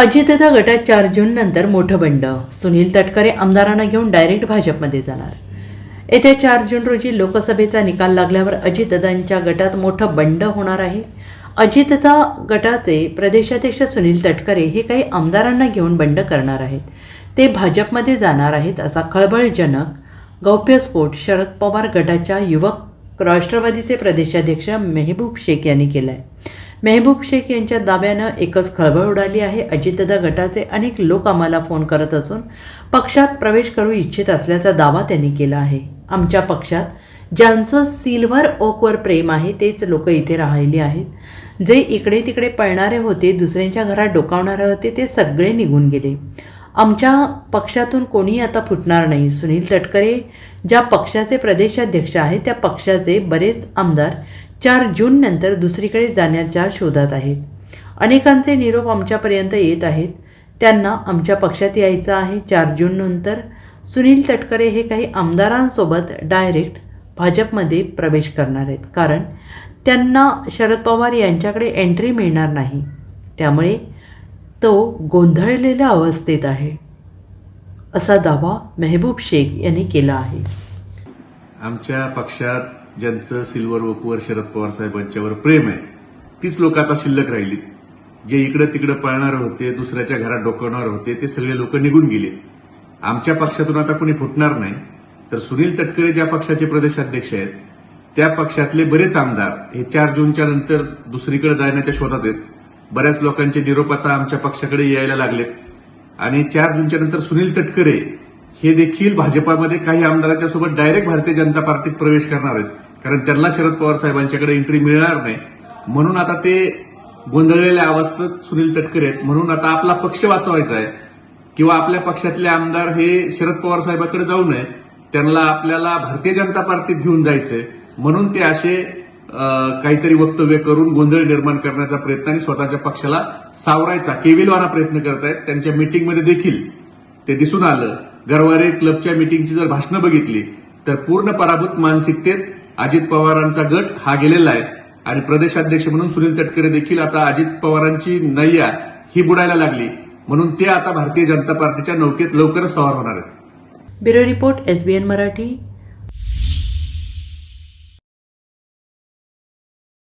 अजितदा गटात चार जून नंतर मोठं बंड. सुनील तटकरे आमदारांना घेऊन डायरेक्ट भाजपमध्ये जाणार. येत्या चार जून रोजी लोकसभेचा निकाल लागल्यावर अजितदादांच्या गटात मोठं बंड होणार आहे. अजितदा गटाचे प्रदेशाध्यक्ष सुनील तटकरे हे काही आमदारांना घेऊन बंड करणार आहेत. ते भाजपमध्ये जाणार आहेत असा खळबळजनक गौप्यस्फोट शरद पवार गटाच्या युवक राष्ट्रवादीचे प्रदेशाध्यक्ष मेहबूब शेख यांनी केला आहे मेहबूब शेख यांच्या दाव्यानं एकच खळबळ उडाली आहे. अजितदादा गटाचे अनेक लोक आम्हाला फोन करत असून पक्षात प्रवेश करू इच्छित असल्याचा दावा त्यांनी केला आहे. आमच्या पक्षात ज्यांचं सिल्व्हर ओकवर प्रेम आहे तेच लोक इथे राहिली आहेत. जे इकडे तिकडे पळणारे होते दुसऱ्यांच्या घरात डोकावणारे होते ते सगळे निघून गेले. आमच्या पक्षातून कोणी आता फुटणार नाही. सुनील तटकरे ज्या पक्षाचे प्रदेशाध्यक्ष आहेत त्या पक्षाचे बरेच आमदार चार जून नंतर दुसरीकडे जाण्याच्या शोधात आहेत. अनेकांचे निरोप आमच्यापर्यंत येत आहेत. त्यांना आमच्या पक्षात यायचं आहे. चार जून नंतर सुनील तटकरे हे काही आमदारांसोबत डायरेक्ट भाजपमध्ये प्रवेश करणार आहेत. कारण त्यांना शरद पवार यांच्याकडे एंट्री मिळणार नाही. त्यामुळे तो गोंधळलेल्या अवस्थेत आहे. असा दावा मेहबूब शेख यांनी केला आहे. आमच्या पक्षात ज्यांचं सिल्वर वकवर शरद पवार साहेबांच्यावर प्रेम आहे तीच लोक आता शिल्लक राहिलीत जे इकडे तिकडे पळणार होते दुसऱ्याच्या घरात डोकवणार होते ते सगळे लोक निघून गेले. आमच्या पक्षातून आता कोणी फुटणार नाही. तर सुनील तटकरे ज्या पक्षाचे प्रदेशाध्यक्ष आहेत त्या पक्षातले बरेच आमदार हे चार जूनच्या नंतर दुसरीकडे जाण्याच्या शोधात आहेत. बऱ्याच लोकांचे निरोप आता आमच्या पक्षाकडे यायला लागलेत. आणि चार जूनच्या नंतर सुनील तटकरे हे देखील भाजपामध्ये काही आमदारांच्या सोबत डायरेक्ट भारतीय जनता पार्टीत प्रवेश करणार आहेत. कारण त्यांना शरद पवार साहेबांच्याकडे एंट्री मिळणार नाही. म्हणून आता ते गोंधळलेल्या अवस्थेत सुनील तटकरे आहेत. म्हणून आता आपला पक्ष वाचवायचा आहे. किंवा आपल्या पक्षातले आमदार हे शरद पवार साहेबांकडे जाऊ नये. त्यांना आपल्याला भारतीय जनता पार्टीत घेऊन जायचंय. म्हणून ते असे काहीतरी वक्तव्य करून गोंधळ निर्माण करण्याचा प्रयत्न आणि स्वतःच्या पक्षाला सावरायचा केविलवाना प्रयत्न करत आहेत त्यांच्या मीटिंगमध्ये देखील ते दिसून आलं. गरवारे क्लबच्या मीटिंगची जर भाषणं बघितली तर पूर्ण पराभूत मानसिकतेत अजित पवारांचा गट हा गेलेला आहे. आणि प्रदेशाध्यक्ष म्हणून सुनील तटकरे देखील आता अजित पवारांची नैया ही बुडायला लागली. म्हणून ते आता भारतीय जनता पार्टीच्या नौकेत लवकरच सवार होणार आहेत. Bureau report SBN Marathi.